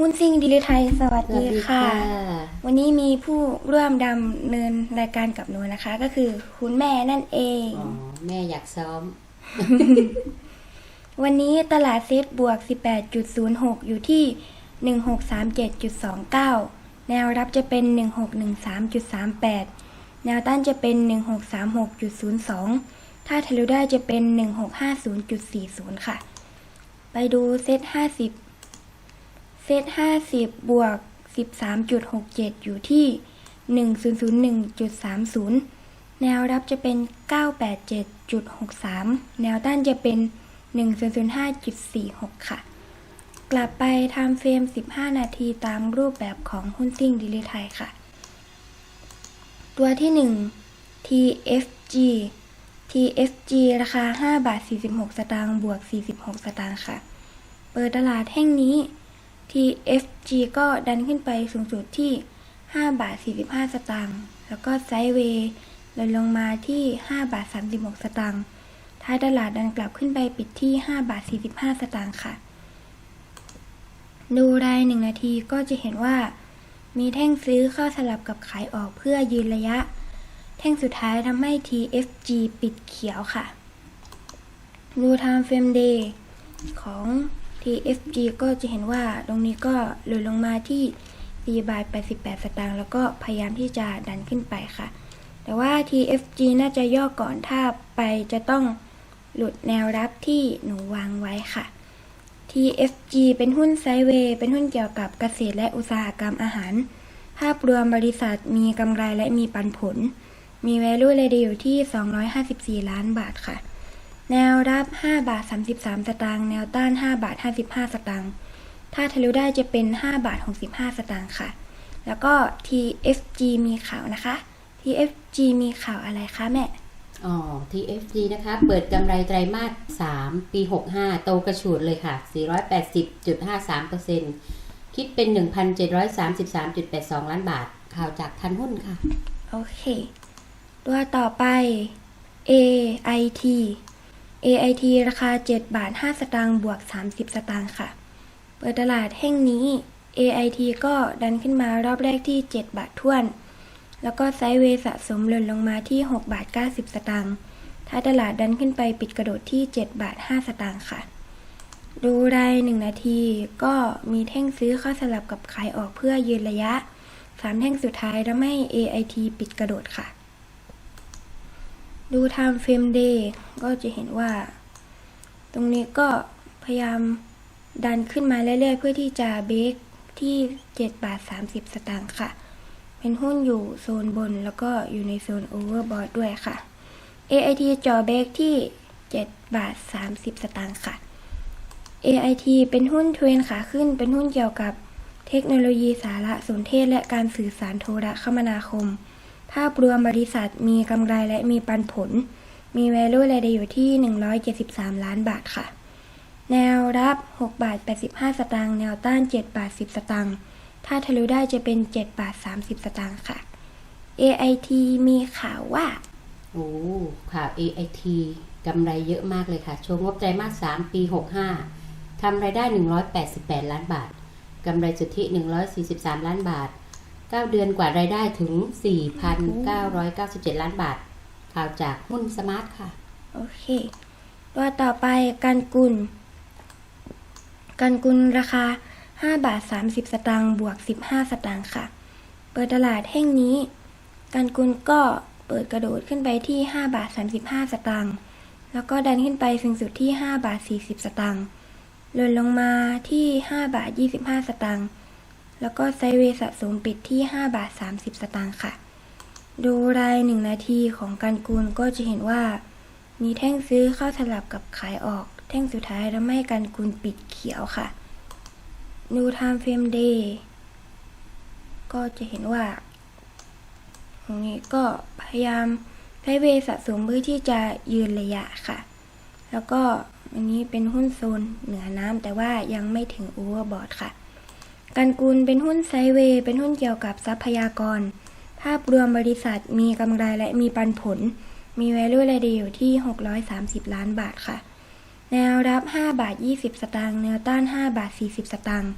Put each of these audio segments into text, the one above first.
หุ้นซิ่งดิลิไทยสวัสสวัดีสดีค่ะค่ะ วันนี้มีผู้ร่วมดำเนินรายการกับหนูนะคะ ก็คือคุณแม่นั่นเองอ๋อแม่อยากซ้อม วันนี้ตลาดเซตบวก 18.06 อยู่ที่ 1637.29 แนวรับจะเป็น 1613.38 แนวต้านจะเป็น 1636.02 ถ้าทะลุได้จะเป็น 1650.40 ค่ะ ไปดูเซต50 เซต50บวก13.67อยู่ที่1001.30แนวรับจะเป็น987.63แนวต้านจะเป็น1005.46ค่ะ กลับไปทำเฟรม15นาทีตามรูปแบบของหุ้นซิ่งดิลิไทยค่ะ ตัวที่1 TFG TFG ราคา 5 บาท 46 สตางค์ บวก 46 สตางค์ ค่ะ เปิดตลาดแห่งนี้ TFG ก็ดันขึ้นไปสูงสุดที่ 5 บาท 45 สตางค์ แล้วก็ไซด์เวย์ลดลงมาที่ 5 บาท 36 สตางค์ ท้ายตลาดดันกลับขึ้นไปปิดที่ 5 บาท 45 สตางค์ค่ะ ดูราย 1 นาทีก็จะเห็นว่า มีแท่งซื้อเข้าสลับกับขายออกเพื่อยืนระยะ แท่งสุดท้ายทำให้ TFG ปิดเขียวค่ะ ดู Time Frame Day ของ TFG ก็จะเห็นว่าตรงนี้ก็หล่นลงมาที่4บาท88 สตางค์แล้วก็พยายามที่จะดันขึ้นไปค่ะ แต่ว่า TFG น่าจะย่อก่อนถ้าไปจะต้องหลุดแนวรับที่หนูวางไว้ค่ะ TFG เป็นหุ้นไซเวย์ เป็นหุ้นเกี่ยวกับเกษตรและอุตสาหกรรมอาหาร ภาพรวมบริษัทมีกำไรและมีปันผล มี value เลยอยู่ที่ 254 ล้านบาทค่ะ แนวรับ 5 บาท 33 สตางค์ แนวต้าน 5 บาท 55 สตางค์ ถ้าทะลุได้จะเป็น 5 บาท 65 สตางค์ค่ะ แล้วก็ TFG มีข่าวนะคะ TFG มีข่าวอะไรคะแม่ อ๋อ TFG นะคะ เปิดกำไรไตรมาส 3 ปี 65 โตกระฉูดเลยค่ะ 480.53%คิดเป็น 1,733.82 ล้านบาท ข่าวจากทันหุ้นค่ะ โอเค ตัวต่อไป AIT AIT ราคา 7 บาท 5 สตางค์บวก 30 สตางค์ค่ะ เปิดตลาดแห่งนี้ AIT ก็ดันขึ้นมารอบแรกที่ 7 บาทท้วน แล้วก็ไซด์เวย์สะสมหล่นลงมาที่ 6 บาท 90 สตางค์ท้ายตลาดดันขึ้นไปปิดกระโดดที่ 7 บาท 5 สตางค์ค่ะ ดูราย1นาทีก็มีแท่งซื้อเข้าสลับกับขายออกเพื่อยืนระยะสามแท่งสุดท้ายทำให้ AIT ปิดกระโดดค่ะ ดู Time Frame Day ก็จะเห็นว่า ตรงนี้ก็พยายามดันขึ้นมาเรื่อยๆ เพื่อที่จะเบรกที่ 7 บาท 30 สตางค์ค่ะ เป็นหุ้นอยู่โซนบนแล้วก็อยู่ในโซนโอเวอร์บอทด้วยค่ะ AIT จอเบรกที่ 7 บาท 30 สตางค์ค่ะ AIT เป็นหุ้นเทรนขาขึ้น เป็นหุ้นเกี่ยวกับเทคโนโลยีสารสนเทศและการสื่อสารโทรคมนาคม ภาพรวมบริษัทมีกำไรและมีปันผล มี value รายได้อยู่ที่ 173 ล้านบาทค่ะ แนวรับ 6 บาท 85 สตางค์ แนวต้าน 7 บาท 10 สตางค์ ถ้าทะลุได้จะเป็น 7 บาท 30 สตางค์ค่ะ AIT มีข่าวว่า โอ้ ข่าว AIT กำไรเยอะมากเลยค่ะโชว์งบไตรมาส 3 ปี 65ทำรายได้ 188 ล้านบาท กำไรสุทธิ 143 ล้านบาท 9 เดือนกว่ารายได้ถึง 4,997 ล้านบาท ข่าวจากหุ้นสมาร์ทค่ะ โอเค ตัวต่อไปกันกุลกันกุลราคา 5 บาท 30 สตางค์บวก 15 สตางค์ค่ะ เปิดตลาดแห่งนี้กันกุลก็เปิดกระโดดขึ้นไปที่ 5 บาท 35 สตางค์แล้วก็ดันขึ้นไปสูงสุดที่ 5 บาท 40 สตางค์หล่นลงมาที่ 5 บาท 25 สตางค์ แล้วก็ไซเวสะสมปิดที่ 5 บาท 30 สตางค์ค่ะ ดูราย 1 นาทีของกันกุลก็จะเห็นว่า มีแท่งซื้อเข้าสลับกับขายออก แท่งสุดท้ายทำให้กันกุลปิดเขียวค่ะ ดู Time Frame Day ก็จะเห็นว่าตรงนี้ก็พยายามใช้เวสะสมเพื่อที่จะยืนระยะค่ะ แล้วก็อันนี้เป็นหุ้นโซนเหนือน้ำแต่ว่ายังไม่ถึงโอเวอร์บอทค่ะ กันกุลเป็นหุ้นไซด์เวย์เป็นหุ้นเกี่ยวกับทรัพยากร ภาพรวมบริษัทมีกำไรและมีปันผล มี value รายได้อยู่ที่ 630 ล้านบาทค่ะ แนวรับ 5 บาท 20 สตางค์แนวต้าน 5 บาท 40 สตางค์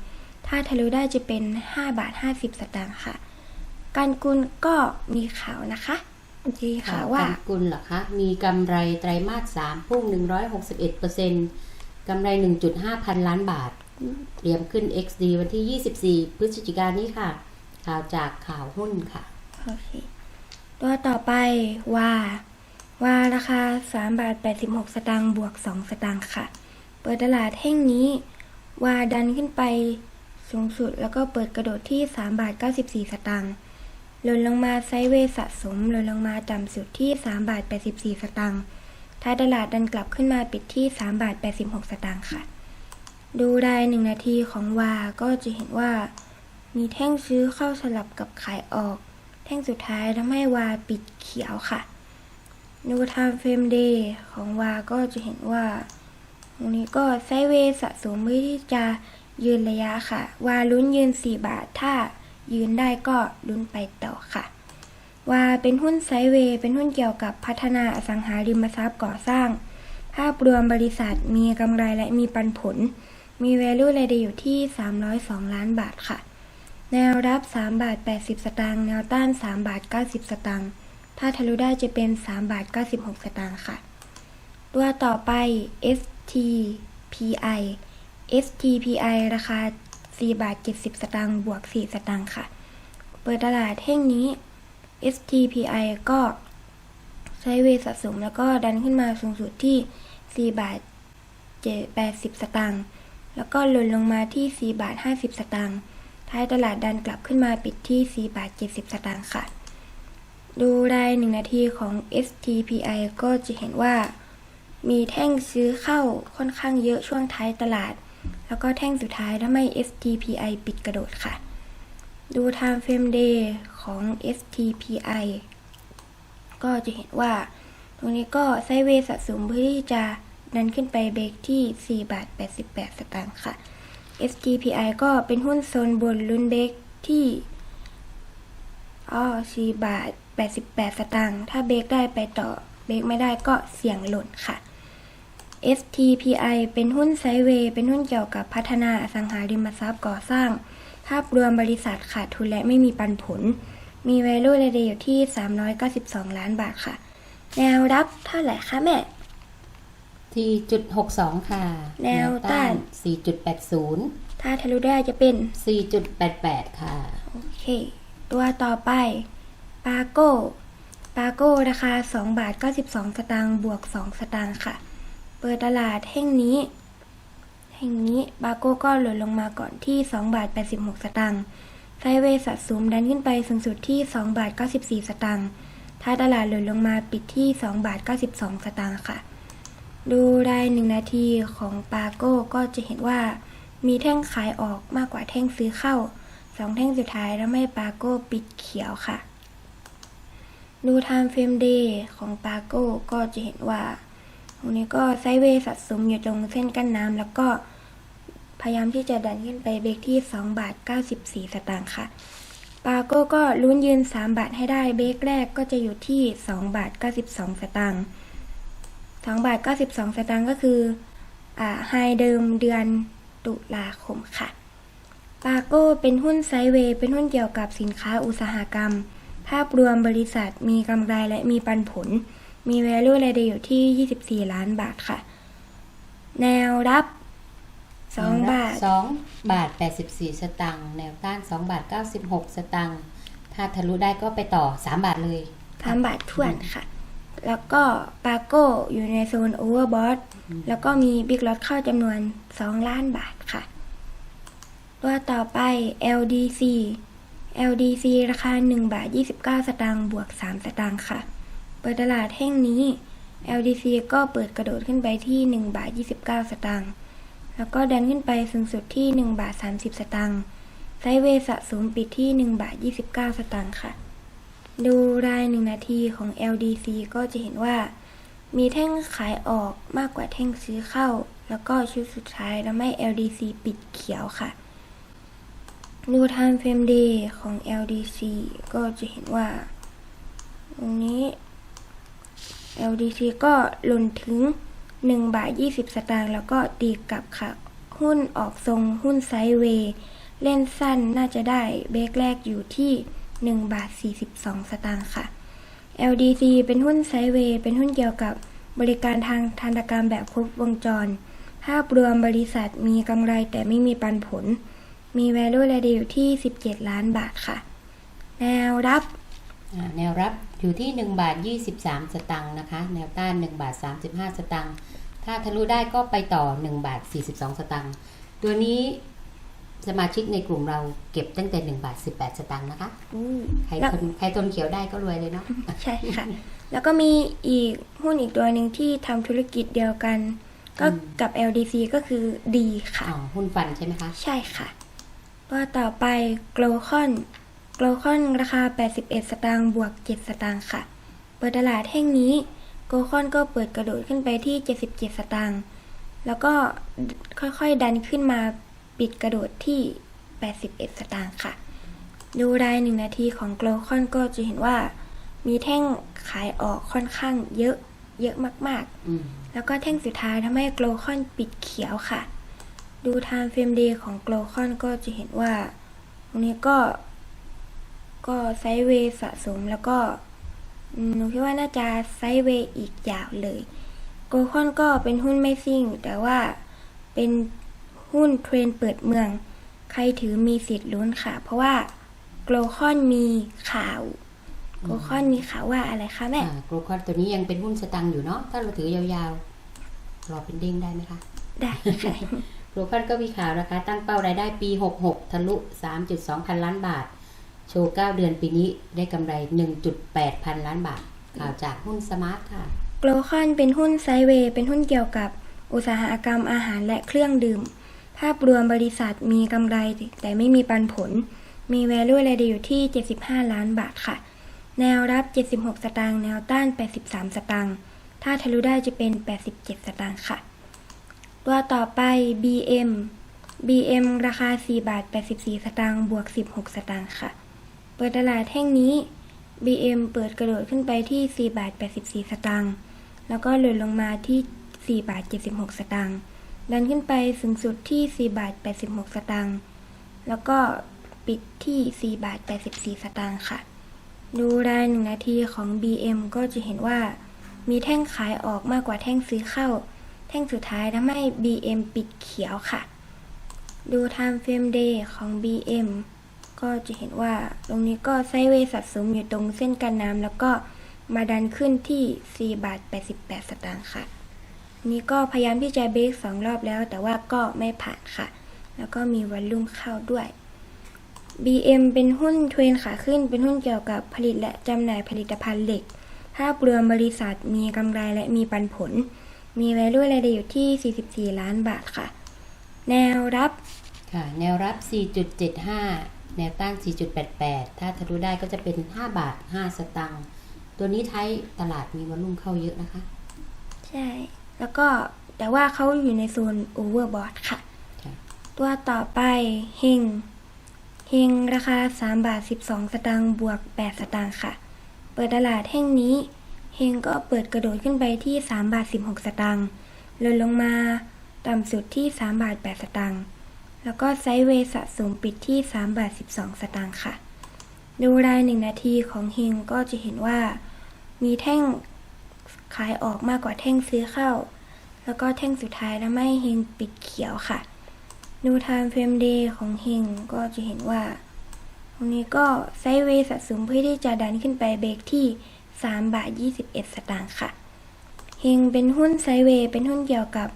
ถถ้าทะลุได้จะเป็น 5 บาท 50 สตางค์ค่ะ การกุลก็มีข่าวนะคะมีข่าวว่าการกุลเหรอคะ มีกำไรไตรมาส3พุ่ง 161%กำไร 1.5 พันล้านบาท เตรียมขึ้น XD วันที่ 24 พฤศจิกายนนี้ค่ะ ข่าวจากข่าวหุ้นค่ะ โอเค ตัวต่อไปว่า ว่าราคา 3 บาท 86 สตางค์บวก 2 สตางค์ค่ะ เปิดตลาดแห่งนี้ ว่าดันขึ้นไปสูงสุดแล้วก็เปิดกระโดดที่ 3 บาท 94 สตางค์หล่นลงมาไซเวสะสมหล่นลงมาต่ำสุดที่3บาท84 สตางค์ท้ายตลาดดันกลับขึ้นมาปิดที่3บาท86 สตางค์ค่ะ ดูรายหนึ่งนาทีของวาก็จะเห็นว่า มีแท่งซื้อเข้าสลับกับขายออก แท่งสุดท้ายทำให้วาปิดเขียวค่ะ ดูไทม์เฟรมเดย์ของวาก็จะเห็นว่าตรงนี้ก็ไซเวสะสมเพื่อที่จะยืนระยะค่ะ วาลุ้นยืน 4 บาท ถ้ายืนได้ก็ลุ้นไปต่อค่ะ วาเป็นหุ้นไซเวเป็นหุ้นเกี่ยวกับพัฒนาอสังหาริมทรัพย์ก่อสร้าง ภาพรวมบริษัทมีกำไรและมีปันผล มี value รายเดอยู่ที่ 302 ล้านบาทค่ะ แนวรับ 3 บาท 80 สตางค์ แนวต้าน 3 บาท 90 สตางค์ ถ้าทะลุได้จะเป็น 3 บาท 96 สตางค์ค่ะ ตัวต่อไป STPI STPI ราคา 4 บาท 70 สตางค์ บวก 4 สตางค์ค่ะ เปิดตลาดแห่งนี้ STPI ก็ใช้เวย์สะสมแล้วก็ดันขึ้นมาสูงสุดที่ 4 บาท 80 สตางค์ แล้วก็หล่นลงมาที่ 4 บาท 50 สตางค์ท้ายตลาดดันกลับขึ้นมาปิดที่ 4 บาท 70 สตางค์ค่ะ ดูราย1นาทีของ STPI ก็จะเห็นว่า มีแท่งซื้อเข้าค่อนข้างเยอะช่วงท้ายตลาด แล้วก็แท่งสุดท้ายทำให้ STPI ปิดกระโดดค่ะ ดู Time Frame Day ของ STPI ก็จะเห็นว่า ตรงนี้ก็ไซเวสะสมเพื่อที่จะ ดันขึ้นไปเบรกที่ 4 บาท 88 สตางค์ค่ะ STPI ก็เป็นหุ้นโซนบนลุ้นเบรกที่อ๋อ4บาท 88 สตางค์ ถ้าเบรกได้ไปต่อ เบรกไม่ได้ก็เสี่ยงหล่นค่ะ STPI เป็นหุ้นไซเวย์เป็นหุ้นเกี่ยวกับพัฒนาอสังหาริมทรัพย์ก่อสร้าง ภาพรวมบริษัทขาดทุนและไม่มีปันผล มี value รายเดอยู่ที่ 392 ล้านบาทค่ะ แนวรับเท่าไหร่คะแม่ ที่จุด62ค่ะ แนวต้าน4.80ถ้าทะลุได้จะเป็น4.88ค่ะ โอเค ตัวต่อไปปาโก้ปาโก้ราคา2บาท92สตางค์บวก2สตางค์ค่ะ เปิดตลาดแห่งนี้แห่งนี้ปาโก้ก็หล่นลงมาก่อนที่2บาท86สตางค์ไซด์เวย์สะสมดันขึ้นไปสูงสุดที่2บาท94 สตางค์ท้ายตลาดหล่นลงมาปิดที่2บาท92 สตางค์ค่ะ ดูรายหนึ่งนาทีของปาโก้ก็จะเห็นว่า มีแท่งขายออกมากกว่าแท่งซื้อเข้าสองแท่งสุดท้ายทำให้ปาโก้ปิดเขียวค่ะ ดู Time Frame Day ของปาโก้ก็จะเห็นว่าตรงนี้ก็ไซด์เวย์สะสมอยู่ตรงเส้นกั้นน้ำแล้วก็พยายามที่จะดันขึ้นไปเบรกที่ 2 บาท 94 สตางค์ค่ะ ปาโก้ก็ลุ้นยืน 3 บาทให้ได้เบรกแรกก็จะอยู่ที่ 2 บาท 92 สตางค์ 2 บาท 92 สตางค์ก็คืออ่าไฮเดิมเดือนตุลาคมค่ะปาโก้เป็นหุ้นไซด์เวย์เป็นหุ้นเกี่ยวกับสินค้าอุตสาหกรรม ภาพรวมบริษัทมีกำไรและมีปันผล มี value รายเดอยู่ที่ 24 ล้านบาทค่ะ แนวรับ 2 บาท 2 บาท 84 สตางค์แนวต้าน 2 บาท 96 สตางค์ถ้าทะลุได้ก็ไปต่อ 3 บาทเลย 3 บาททวนค่ะ แล้วก็ปาโก้อยู่ในโซนโอเวอร์บอทแล้วก็มีบิ๊กลอตเข้าจำนวน 2 ล้านบาทค่ะ ตัวต่อไป LDC LDC ราคา 1 บาท 29 สตางค์บวก 3 สตางค์ค่ะ เปิดตลาดแห่งนี้ LDC ก็เปิดกระโดดขึ้นไปที่ 1 บาท 29 สตางค์แล้วก็ดันขึ้นไปสูงสุดที่ 1 บาท 30 สตางค์ไซด์เวย์สะสมปิดที่ 1 บาท 29 สตางค์ค่ะ ดูราย1นาทีของ LDC ก็จะเห็นว่า มีแท่งขายออกมากกว่าแท่งซื้อเข้า แล้วก็ชุดสุดท้ายทำให้ LDC ปิดเขียวค่ะ ดู Time Frame Day ของ LDC ก็จะเห็นว่า ตรงนี้ LDC ก็หล่นถึง 1 บาท 20 สตางค์แล้วก็ตีกลับค่ะ หุ้นออกทรงหุ้นไซด์เวย์ เล่นสั้นน่าจะได้เบรกแรกอยู่ที่ 1 บาท 42 สตางค์ค่ะ LDC เป็นหุ้นไซเวย์เป็นหุ้นเกี่ยวกับบริการทางธนกรรมแบบครบวงจร ภาพรวมบริษัทมีกำไรแต่ไม่มีปันผล มี value แลอยู่ที่ 17 ล้านบาทค่ะ แนวรับแนวรับอยู่ที่ 1 บาท 23 สตังค์นะคะ แนวต้าน 1 บาท 35 สตังค์ถ้าทะลุได้ก็ไปต่อ 1 บาท 42 สตังค์ตัวนี้ สมาชิกในกลุ่มเราเก็บตั้งแต่1บาท18 สตังค์นะคะใครแล้วทนใครทนเขียวได้ก็รวยเลยเนาะใช่ค่ะ แล้วก็มีอีกหุ้นอีกตัวหนึ่งที่ทำธุรกิจเดียวกัน ก็อืมกับ LDC ก็คือดีค่ะอ๋อหุ้นฟันใช่ไหมคะ ใช่ค่ะตัวต่อไป g l o c o n g l o c o n ราคา 81 สตางค์บวก 7 สตางค์ค่ะ เปิดตลาดแห่งนี้ g l o c o n ก็เปิดกระโดดขึ้นไปที่ 77 สตางค์แล้วก็ค่อยๆดันขึ้นมา ปิดกระโดดที่ 81 สตางค์ค่ะ ดูรายหนึ่งนาทีของ g l o c o n ก็จะเห็นว่า มีแท่งขายออกค่อนข้างเยอะเยอะมากๆอืมแล้วก็แท่งสุดท้ายทำให้โกลคอนปิดเขียวค่ะ ดูทางเฟรมเดย์ของโกลคอนก็จะเห็นว่าตรงนี้ก็ ก็ไซด์เวย์สะสมแล้วก็อืมหนูคิดว่าน่าจะไซด์เวย์อีกยาวเลยโกลคอนก็เป็นหุ้นไม่ซิ่ง แต่ว่าเป็น หุ้นเทรนเปิดเมือง ใครถือมีสิทธิ์ลุ้นค่ะ เพราะว่าโกลคอนมีข่าวโกลคอนมีข่าวว่าอะไรคะแม่อ่าโกลคอนตัวนี้ยังเป็นหุ้นสตังค์อยู่เนาะถ้าเราถือยาวๆรอเป็นเด้งได้ไหมคะ ได้ค่ะโกลคอนก็มีข่าวนะคะ ตั้งเป้ารายได้ปี 66 ทะลุ 3.2 พันล้านบาท โชว์ 9 เดือนปีนี้ได้กำไร 1.8 พันล้านบาท ข่าวจากหุ้นสมาร์ทค่ะโกลคอนเป็นหุ้นไซด์เวย์เป็นหุ้นเกี่ยวกับอุตสาหกรรมอาหารและเครื่องดื่ม ภาพรวมบริษัทมีกำไรแต่ไม่มีปันผล มี value รายได้อยู่ที่ 75 ล้านบาทค่ะ แนวรับ 76 สตางค์ แนวต้าน 83 สตางค์ ถ้าทะลุได้จะเป็น 87 สตางค์ค่ะ ตัวต่อไป BM BM ราคา 4 บาท 84 สตางค์ บวก 16 สตางค์ค่ะ เปิดตลาดแท่งนี้ BM เปิดกระโดดขึ้นไปที่ 4 บาท 84 สตางค์ แล้วก็หล่นลงมาที่ 4 บาท 76 สตางค์ ดันขึ้นไปสูงสุดที่ 4 บาท 86 สตางค์ แล้วก็ปิดที่ 4 บาท 84 สตางค์ค่ะ ดูรายหนึ่งนาทีของ BM ก็จะเห็นว่า มีแท่งขายออกมากกว่าแท่งซื้อเข้า แท่งสุดท้ายทำให้ BM ปิดเขียวค่ะ ดู Time Frame Day ของ BM ก็จะเห็นว่าตรงนี้ก็ไซเวย์สะสมอยู่ตรงเส้นกันน้ำแล้วก็มาดันขึ้นที่ 4 บาท 88 สตางค์ค่ะ นี่ก็พยายามที่จะเบรกสองรอบแล้ว แต่ว่าก็ไม่ผ่านค่ะ แล้วก็มีวันลุ่มเข้าด้วย BM เป็นหุ้นเทรนขาขึ้น เป็นหุ้นเกี่ยวกับผลิตและจำหน่ายผลิตภัณฑ์เหล็ก ภาพรวมบริษัทมีกำไรและมีปันผล มี value รายได้อยู่ที่ 44 ล้านบาทค่ะ แนวรับค่ะ แนวรับ 4.75 แนวต้าน 4.88 ถ้าทะลุได้ก็จะเป็น 5 บาท 5 สตังค์ ตัวนี้ไทยตลาดมีวอลุ่มเข้าเยอะนะคะ ใช่ แล้วก็แต่ว่าเขาอยู่ในโซนโอเวอร์บอทค่ะค่ะ ตัวต่อไปเฮงเฮงราคา 3 บาท 12 สตางค์บวก 8 สตางค์ค่ะ เปิดตลาดแห่งนี้เฮงก็เปิดกระโดดขึ้นไปที่ 3 บาท 16 สตางค์ลดลงมาต่ำสุดที่ 3 บาท 8 สตางค์แล้วก็ไซด์เวย์สะสมปิดที่ 3 บาท 12 สตางค์ค่ะ ดูรายหนึ่งนาทีของเฮงก็จะเห็นว่า มีแท่ง ขายออกมากกว่าแท่งซื้อเข้า แล้วก็แท่งสุดท้ายทำให้เฮงปิดเขียวค่ะ ดูไทม์เฟรมเดย์ของเฮงก็จะเห็นว่า ตรงนี้ก็ไซด์เวย์สะสมเพื่อที่จะดันขึ้นไปเบรกที่ 3 บาท 21 สตางค์ค่ะ เฮงเป็นหุ้นไซด์เวย์เป็นหุ้นเกี่ยวกับ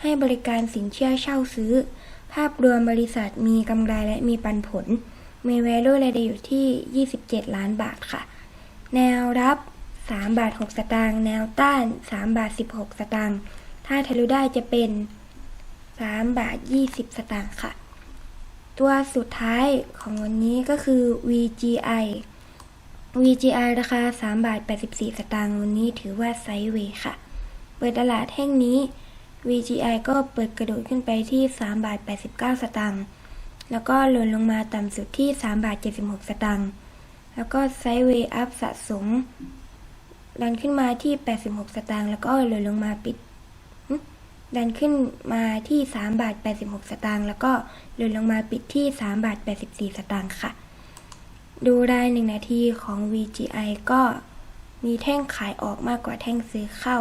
ให้บริการสินเชื่อเช่าซื้อ ภาพรวมบริษัทมีกำไรและมีปันผล มี value รายได้อยู่ที่ 27 ล้านบาทค่ะ แนวรับ 3 บาท 6 สตางค์แนวต้าน 3 บาท 16 สตางค์ถ้าทะลุได้จะเป็น 3 บาท 20 สตางค์ค่ะ ตัวสุดท้ายของวันนี้ก็คือ VGI VGI ราคา 3 บาท 84 สตางค์วันนี้ถือว่าไซด์เวย์ค่ะ เปิดตลาดแห่งนี้ VGI ก็เปิดกระโดดขึ้นไปที่ 3 บาท 89 สตางค์แล้วก็หล่นลงมาต่ำสุดที่ 3 บาท 76 สตางค์แล้วก็ไซด์เวย์อัพสะสม ดันขึ้นมาที่ 86 สตางค์แล้วก็หล่นลงมาปิด ดันขึ้นมาที่3บาท86 สตางค์แล้วก็หล่นลงมาปิดที่3บาท84 สตางค์ค่ะ ดูราย1นาทีของ VGI ก็มีแท่งขายออกมากกว่าแท่งซื้อเข้า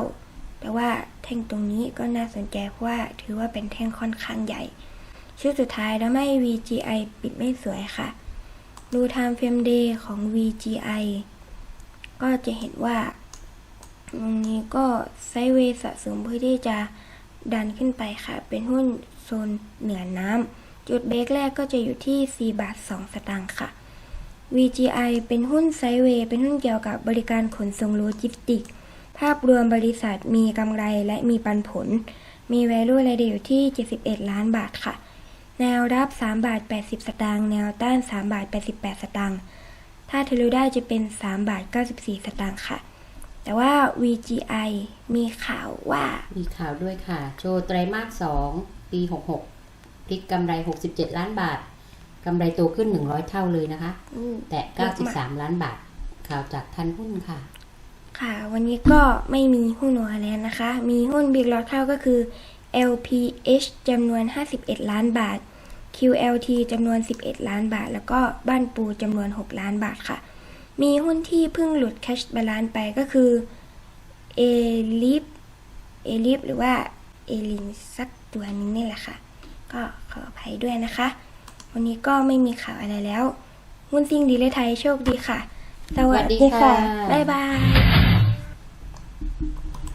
แต่ว่าแท่งตรงนี้ก็น่าสนใจเพราะว่าถือว่าเป็นแท่งค่อนข้างใหญ่ ชุดสุดท้ายแล้วไม่ VGI ปิดไม่สวยค่ะ ดู Time Frame Day ของ VGI ก็จะเห็นว่า ตรงนี้ก็ไซเวสะสมเพื่อที่จะดันขึ้นไปค่ะ เป็นหุ้นโซนเหนือน้ำจุดเบรกแรกก็จะอยู่ที่ 4 บาท 2 สตางค์ค่ะ VGI เป็นหุ้นไซเวเป็นหุ้นเกี่ยวกับบริการขนส่งโลจิสติก ภาพรวมบริษัทมีกำไรและมีปันผล มี value รายเดียอยู่ที่ 71 ล้านบาทค่ะ แนวรับ 3 บาท 80 สตางค์ แนวต้าน 3 บาท 88 สตางค์ ถ้าทะลุได้จะเป็น 3 บาท 94 สตางค์ค่ะ แต่ว่า VGI มีข่าวว่า มีข่าวด้วยค่ะ โชว์ไตรมาส 2 ปี 66พลิกกำไร 67 ล้านบาท กำไรโตขึ้น 100 เท่าเลยนะคะแต่93 ล้านบาท ข่าวจากทันหุ้นค่ะ ค่ะ วันนี้ก็ไม่มีหุ้นหัวแล้วนะคะ มีหุ้น Big Lot เข้าก็คือ LPH จำนวน 51 ล้านบาท QLT จำนวน 11 ล้านบาท แล้วก็บ้านปูจำนวน 6 ล้านบาทค่ะ มีหุ้นที่เพิ่งหลุด Cash Balance ไปก็คือ a l i p a l i p หรือว่า a l i n สักตัวหนึงนี่แหละค่ะ ก็ขออภัยด้วยนะคะ วันนี้ก็ไม่มีข่าวอะไรแล้วหุ้นซิ่งดีเลยไทยโชคดีค่ะสวัสดีค่ะ สวัสดีค่ะ บ๊ายบาย